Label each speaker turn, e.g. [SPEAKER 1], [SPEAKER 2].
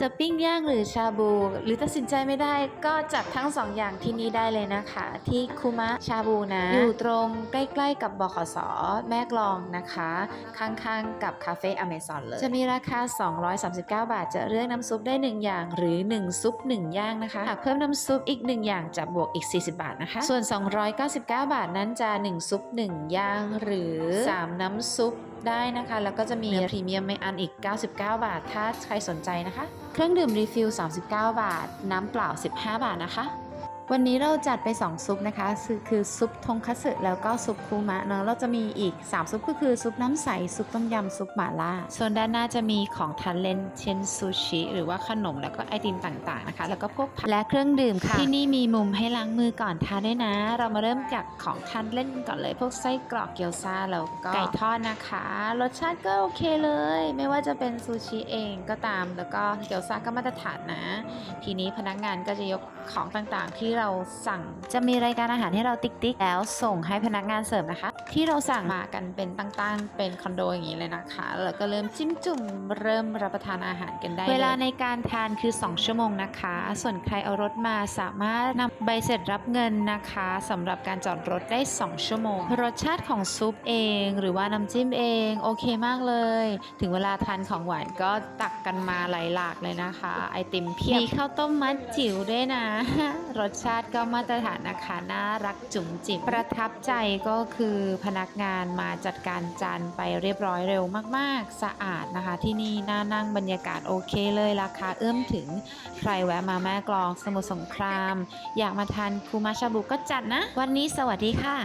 [SPEAKER 1] จะปิ้งย่างหรือชาบู หรือตัดสินใจไม่ได้ก็จัดทั้งสองอย่างที่นี่ได้เลยนะคะ ที่คุมะชาบูนะ อยู่ตรงใกล้ๆกับบขสแม่กลองนะคะ ข้างๆกับคาเฟ่อเมซอนเลย จะมีราคา 239 บาท จะเลือกน้ำซุปได้ 1 อย่างหรือ 1 ซุป1ย่างนะคะ หากเพิ่มน้ำซุปอีก 1 อย่างจะบวกอีก 40 บาทนะคะ ส่วน 299 บาทนั้นจะ 1 ซุป1ย่างหรือ 3 น้ำซุป ได้นะคะ แล้วก็จะมีพรีเมียมไม่อันอีก 99 บาท ถ้าใครสนใจนะคะ เครื่องดื่มรีฟิล 39 บาท น้ำเปล่า 15 บาทนะคะ วันนี้เราจัดไป 2 ซุปนะคะคือคือซุปทงคัตสึแล้วก็ซุปคูมะเนาะเราจะมีอีก 3 ซุปก็คือซุปน้ำใส ซุปต้มยำซุปหม่าล่าส่วนด้านหน้าจะมีของทานเล่นเช่นซูชิหรือว่าขนมแล้วก็ไอติมต่างๆนะคะ แล้วก็พวกผักและเครื่องดื่มค่ะ ที่นี่มีมุมให้ล้างมือก่อนทานด้วยนะ เรามาเริ่มจากของทานเล่นก่อนเลย พวกไส้กรอกเกี๊ยวซาแล้วก็ไก่ทอดนะคะ รสชาติก็โอเคเลย ไม่ว่าจะเป็นซูชิเองก็ตาม แล้วก็เกี๊ยวซาก็มาตรฐานนะ ทีนี้พนักงานก็จะยกของต่างๆที่เราสั่ง จะมีรายการอาหารให้เราติ๊กติ๊กแล้วส่งให้พนักงานเสิร์ฟนะคะ ที่เราสั่งมากันเป็นตั้งๆ เป็นคอนโดอย่างนี้เลยนะคะ แล้วก็เริ่มจิ้มจุ่มเริ่มรับประทานอาหารกันได้ เวลาในการทานคือ 2 ชั่วโมงนะคะ ส่วนใครเอารถมาสามารถนำใบเสร็จรับเงินนะคะสำหรับการจอดรถได้ 2 ชั่วโมง รสชาติของซุปเอง หรือว่าน้ำจิ้มเองโอเคมากเลย ถึงเวลาทานของหวานก็ตักกันมาหลายหลากเลยนะคะ ไอติมเพียบมีข้าวต้มมัดจิ๋วด้วยนะ รสชาติก็มาตรฐานนะคะน่ารักจุ๋มจิ๋มประทับใจก็คือพนักงานมาจัดการจานไปเรียบร้อยเร็วมากๆ สะอาดนะคะ ที่นี่น่านั่งบรรยากาศโอเคเลยราคาเอื้อมถึงใครแวะมาแม่กลองสมุทรสงคราม อยากมาทานคูมาชาบุก็จัดนะ วันนี้สวัสดีค่ะ